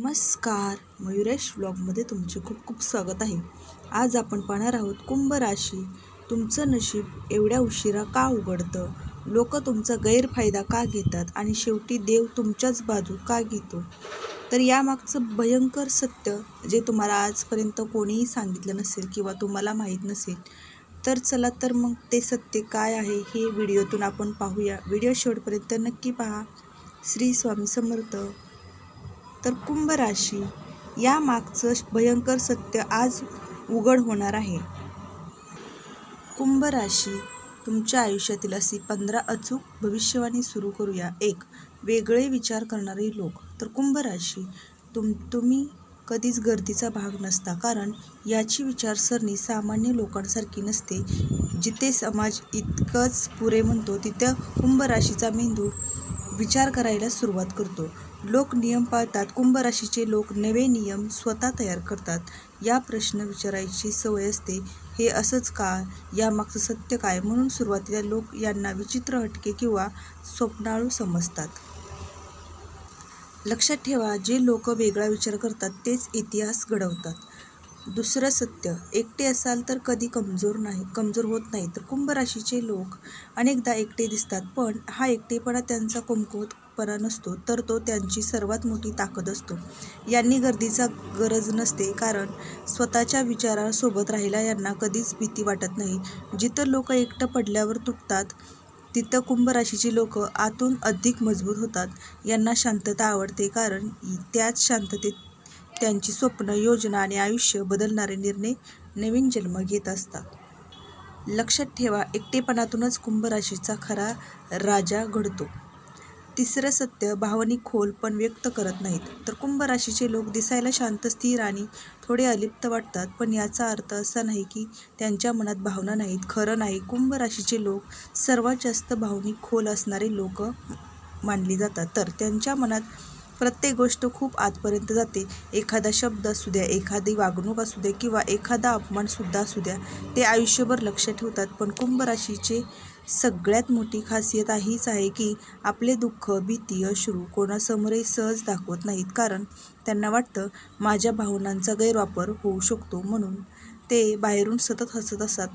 नमस्कार. मयुरेश व्लॉगमध्ये तुमचे खूप खूप स्वागत आहे. आज आपण पाहणार आहोत कुंभ राशी. तुमचं नशीब एवढ्या उशिरा का उघडतं? लोक तुमचा गैरफायदा का घेतात? आणि शेवटी देव तुमच्याच बाजू का घेतो? तर यामागचं भयंकर सत्य जे तुम्हाला आजपर्यंत कोणीही सांगितलं नसेल किंवा तुम्हाला माहीत नसेल तर चला तर मग ते सत्य काय आहे हे व्हिडिओतून आपण पाहूया. व्हिडिओ शेवटपर्यंत नक्की पहा. श्री स्वामी समर्थ. तर कुंभ राशी या मागचं भयंकर सत्य आज उघड होणार आहे. कुंभ राशी तुमच्या आयुष्यातील अशी पंधरा अचूक भविष्यवाणी सुरू करूया. एक वेगळे विचार करणारे लोक. तर कुंभ राशी तुम तुम्ही कधीच गर्दीचा भाग नसता. कारण याची विचारसरणी सामान्य लोकांसारखी नसते. जिथे समाज इतकंच पुरे म्हणतो तिथं कुंभ राशीचा मेंदू विचार करायला सुरुवात करतो. लोक नियम पाळतात. कुंभ राशीचे लोक नवे नियम स्वतः तयार करतात. या प्रश्न विचारायची सवय असते. हे असंच का? यामागचं सत्य काय? म्हणून सुरुवातीला लोक यांना विचित्र हटके किंवा स्वप्नाळू समजतात. लक्षात ठेवा जे लोक वेगळा विचार करतात तेच इतिहास घडवतात. दुसरं सत्य एकटे असाल तर कधी कमजोर नाही कमजोर होत नाही तर कुंभ राशीचे लोक अनेकदा एकटे दिसतात. पण हा एकटेपणा त्यांचा कुमकुवतपणा नसतो तर तो त्यांची सर्वात मोठी ताकद असतो. यांनी गर्दीचा गरज नसते कारण स्वतःच्या विचारासोबत राहिला यांना कधीच भीती वाटत नाही. जिथं लोक एकटं पडल्यावर तुटतात तिथं कुंभ राशीची लोक आतून अधिक मजबूत होतात. यांना शांतता आवडते कारण त्याच शांततेत त्यांची स्वप्न योजना आणि आयुष्य बदलणारे निर्णय नवीन जन्म घेत असतात. लक्षात ठेवा एकटेपणातूनच कुंभ राशीचा खरा राजा घडतो. तिसरं सत्य भावनिक खोल पण व्यक्त करत नाहीत. तर कुंभ राशीचे लोक दिसायला शांत स्थिर आणि थोडे अलिप्त वाटतात पण याचा अर्थ असा नाही की त्यांच्या मनात भावना नाहीत. खरं नाही कुंभ राशीचे लोक सर्वात जास्त भावनिक खोल असणारे लोक मानली जातात. तर त्यांच्या मनात प्रत्येक गोष्ट खूप आतपर्यंत जाते. एखादा शब्द असू द्या एखादी वागणूक असू द्या किंवा एखादा अपमानसुद्धा असू द्या ते आयुष्यभर लक्ष ठेवतात. पण कुंभ राशीचे सगळ्यात मोठी खासियत हीच आहे की आपले दुःख भीती अश्रू कोणासमोरही सहज दाखवत नाहीत. कारण त्यांना वाटतं माझ्या भावनांचा गैरवापर होऊ शकतो म्हणून ते बाहेरून सतत हसत असतात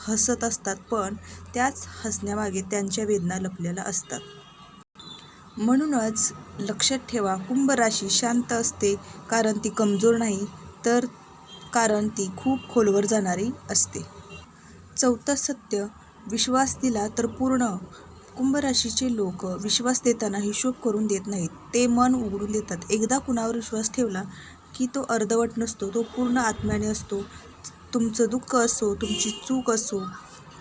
हसत असतात. पण त्याच हसण्यामागे त्यांच्या वेदना लपलेल्या असतात. म्हणूनच लक्षात ठेवा कुंभ राशी शांत असते कारण ती कमजोर नाही तर कारण ती खूप खोलवर जाणारी असते. चौथं सत्य विश्वास दिला तर पूर्ण. कुंभ राशीचे लोक विश्वास देताना हिशोब करून देत नाहीत. ते मन उघडून देतात. एकदा कुणावर विश्वास ठेवला की तो अर्धवट नसतो तो पूर्ण आत्म्याने असतो. तुमचं दुःख असो तुमची चूक असो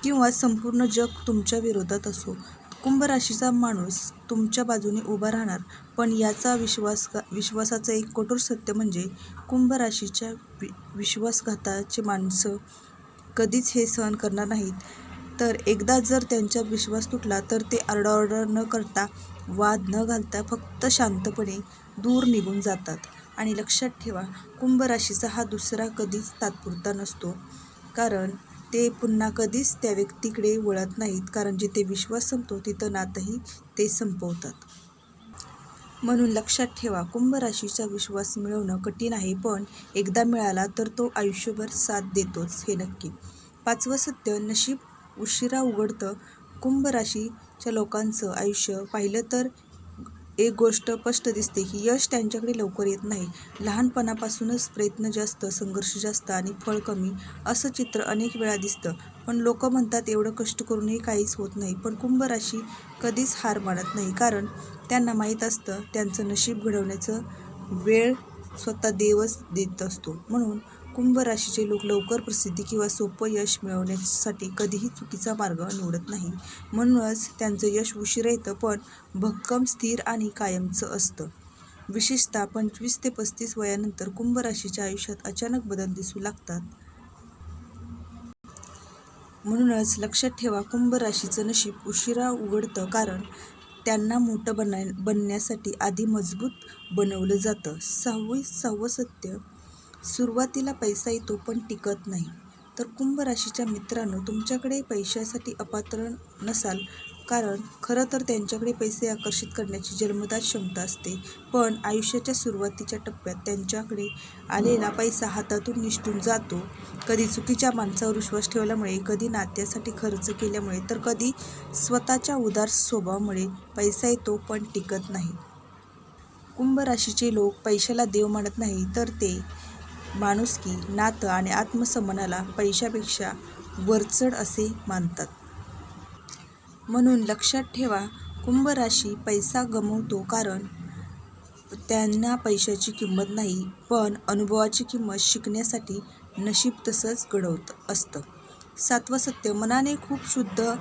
किंवा संपूर्ण जग तुमच्या विरोधात असो कुंभ राशीचा माणूस तुमच्या बाजूने उभा राहणार पण याचा विश्वास विश्वासाचं एक कठोर सत्य म्हणजे कुंभ राशीच्या वि विश्वासघाताची माणसं कधीच हे सहन करणार नाहीत. तर एकदा जर त्यांचा विश्वास तुटला तर ते आरडाओरडा न करता वाद न घालता फक्त शांतपणे दूर निघून जातात. आणि लक्षात ठेवा कुंभ राशीचा हा दुसरा कधीच तात्पुरता नसतो. कारण ते पुन्हा कधीच त्या व्यक्तीकडे वळत नाहीत कारण जिथे विश्वास संपतो तिथं नातंही ते संपवतात. म्हणून लक्षात ठेवा कुंभ राशीचा विश्वास मिळवणं कठीण आहे पण एकदा मिळाला तर तो आयुष्यभर साथ देतोच हे नक्की. पाचवं सत्य नशीब उशिरा उघडतं. कुंभ राशीच्या लोकांचं आयुष्य पाहिलं तर एक गोष्ट स्पष्ट दिसते की यश त्यांच्याकडे लवकर येत नाही. लहानपणापासूनच प्रयत्न जास्त संघर्ष जास्त आणि फळ कमी असं चित्र अनेक वेळा दिसतं. पण लोक म्हणतात एवढं कष्ट करूनही काहीच होत नाही. पण कुंभ राशी कधीच हार मानत नाही. कारण त्यांना माहीत असतं त्यांचं नशीब घडवण्याचं वेळ स्वतः देवच देत असतो. म्हणून कुंभ राशीचे लोक लवकर प्रसिद्धी किंवा सोपं यश मिळवण्यासाठी कधीही चुकीचा मार्ग निवडत नाही. म्हणूनच त्यांचं यश उशिरा येतं पण भक्कम स्थिर आणि कायमचं असतं. विशेषतः पंचवीस ते पस्तीस वयानंतर कुंभ राशीच्या आयुष्यात अचानक बदल दिसू लागतात. म्हणूनच लक्षात ठेवा कुंभ राशीचं नशीब उशिरा उघडतं कारण त्यांना मोठं बना बनण्यासाठी आधी मजबूत बनवलं जातं. सहावी सहावं सत्य सुरुवातीला पैसा येतो पण टिकत नाही. तर कुंभ राशीच्या मित्रांनो तुमच्याकडे पैशासाठी अपात्र नसाल कारण खरं तर त्यांच्याकडे पैसे आकर्षित करण्याची जन्मदात क्षमता असते. पण आयुष्याच्या सुरुवातीच्या टप्प्यात त्यांच्याकडे आलेला पैसा हातातून निष्ठून जातो. कधी चुकीच्या माणसावर विश्वास ठेवल्यामुळे कधी नात्यासाठी खर्च केल्यामुळे तर कधी स्वतःच्या उदार स्वभावामुळे पैसा येतो पण टिकत नाही. कुंभ राशीचे लोक पैशाला देव मानत नाही तर ते माणुसकी नातं आणि आत्मसन्मानाला पैशापेक्षा वरचढ असे मानतात. म्हणून लक्षात ठेवा कुंभ राशी पैसा गमवतो कारण त्यांना पैशाची किंमत नाही पण अनुभवाची किंमत शिकण्यासाठी नशीब तसंच घडवत असतं. सातवं सत्य मनाने खूप शुद्ध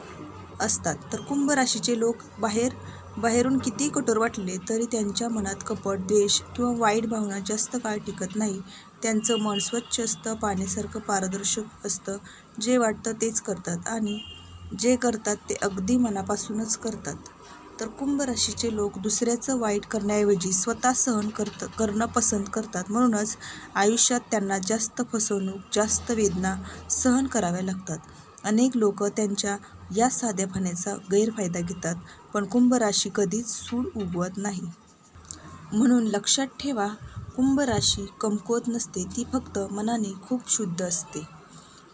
असतात. तर कुंभ राशीचे लोक बाहेर बाहेरून किती कठोर वाटले तरी त्यांच्या मनात कपट द्वेष किंवा वाईट भावना जास्त काळ टिकत नाही. त्यांचं मन स्वच्छ असतं पाण्यासारखं पारदर्शक असतं. जे वाटतं तेच करतात आणि जे करतात ते अगदी मनापासूनच करतात. तर कुंभ राशीचे लोक दुसऱ्याचं वाईट करण्याऐवजी स्वतः सहन करत करणं पसंत करतात. म्हणूनच आयुष्यात त्यांना जास्त फसवणूक जास्त वेदना सहन कराव्या लागतात. अनेक लोक त्यांच्या या साधेपणाचा गैरफायदा घेतात पण कुंभ राशी कधीच सूड उगवत नाही. म्हणून लक्षात ठेवा कुंभ राशी कमकुवत नसते ती फक्त मनाने खूप शुद्ध असते.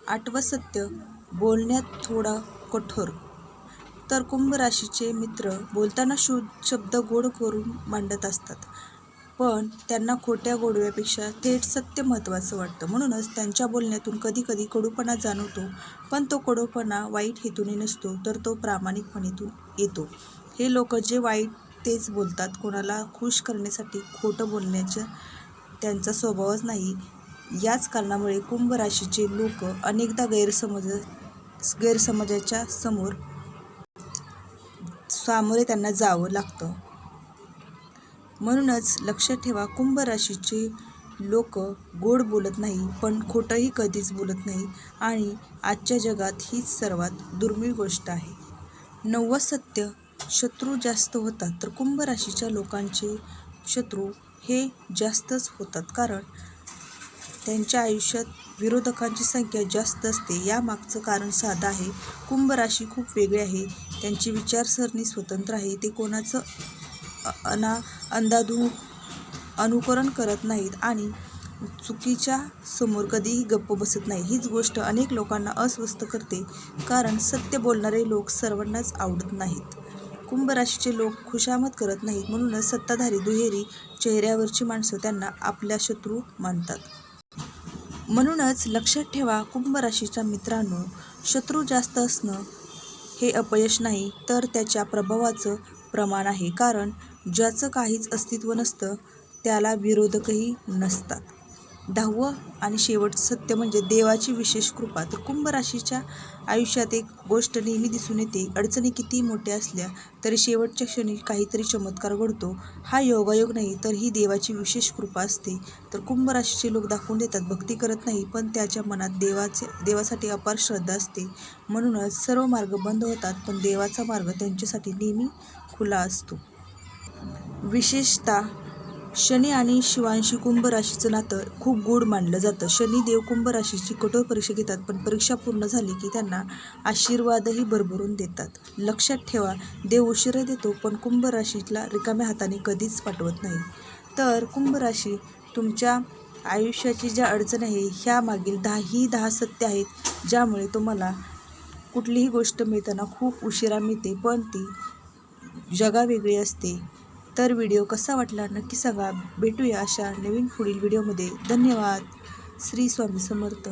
आठवं सत्य बोलण्यात थोडा कठोर. तर कुंभ राशीचे मित्र बोलताना शुद्ध शब्द गोड करून मांडत असतात. पण त्यांना खोट्या गोडव्यापेक्षा थेट सत्य महत्त्वाचं वाटतं. म्हणूनच त्यांच्या बोलण्यातून कधी कधी कडूपणा जाणवतो पण तो कडूपणा वाईट हेतूने नसतो तर तो प्रामाणिकपणेतून येतो. हे लोक जे वाईट तेच बोलतात कोणाला खुश करण्यासाठी खोटं बोलण्याचं त्यांचा स्वभावच नाही. याच कारणामुळे कुंभ राशीचे लोक अनेकदा गैरसमज गैरसमजाच्या समोर सामोरे त्यांना जावं लागतं. म्हणूनच लक्षात ठेवा कुंभ राशीचे लोक गोड बोलत नाही पण खोटंही कधीच बोलत नाही आणि आजच्या जगात हीच सर्वात दुर्मिळ गोष्ट आहे. नववं सत्य शत्रू जास्त होतात तर कुंभ राशीच्या लोकांचे शत्रू हे जास्तच होतात कारण त्यांच्या आयुष्यात विरोधकांची संख्या जास्त असते. यामागचं कारण साधं आहे कुंभ राशी खूप वेगळी आहे. त्यांची विचारसरणी स्वतंत्र आहे ते कोणाचं अना अंधाधुंद अनुकरण करत नाहीत आणि चुकीच्या समोर कधीही गप्प बसत नाही. हीच गोष्ट अनेक लोकांना अस्वस्थ करते कारण सत्य बोलणारे लोक सर्वांनाच आवडत नाहीत. कुंभ राशीचे लोक खुशामत करत नाहीत म्हणूनच सत्ताधारी दुहेरी चेहऱ्यावरची माणसं त्यांना आपल्या शत्रू मानतात. म्हणूनच लक्षात ठेवा कुंभ राशीच्या मित्रांनो शत्रू जास्त असणं हे अपयश नाही तर त्याच्या प्रभावाचं प्रमाण आहे. कारण ज्याचं काहीच अस्तित्व नसतं त्याला विरोधकही नसतात. दहावं आणि शेवटचं सत्य म्हणजे देवाची विशेष कृपा. तर कुंभ राशीच्या आयुष्यात एक गोष्ट नेहमी दिसून येते अडचणी किती मोठ्या असल्या तरी शेवटच्या क्षणी काहीतरी चमत्कार घडतो. हा योगायोग नाही तर ही देवाची विशेष कृपा असते. तर कुंभ राशीचे लोक दाखवून देतात भक्ती करत नाही पण त्याच्या मनात देवाचे देवासाठी अपार श्रद्धा असते. म्हणूनच सर्व मार्ग बंद होतात पण देवाचा मार्ग त्यांच्यासाठी नेहमी खुला असतो. विशेषतः शनी आणि शिवांशी कुंभ राशीचं नातं खूप गोड मानलं जातं. शनी देव कुंभ राशीची कठोर परीक्षा घेतात पण परीक्षा पूर्ण झाली की त्यांना आशीर्वादही भरभरून देतात. लक्षात ठेवा देव उशिरा देतो पण कुंभ राशीला रिकाम्या हाताने कधीच पाठवत नाही. तर कुंभ राशी तुमच्या आयुष्याची ज्या अडचण आहे ह्या मागील दहा दहा सत्य आहेत ज्यामुळे तुम्हाला कुठलीही गोष्ट मिळताना खूप उशिरा मिळते पण ती जगावेगळी असते. तर व्हिडिओ कसा वाटला नक्की सांगा. भेटूया अशा नवीन पुढील व्हिडिओमध्ये. धन्यवाद. श्री स्वामी समर्थ.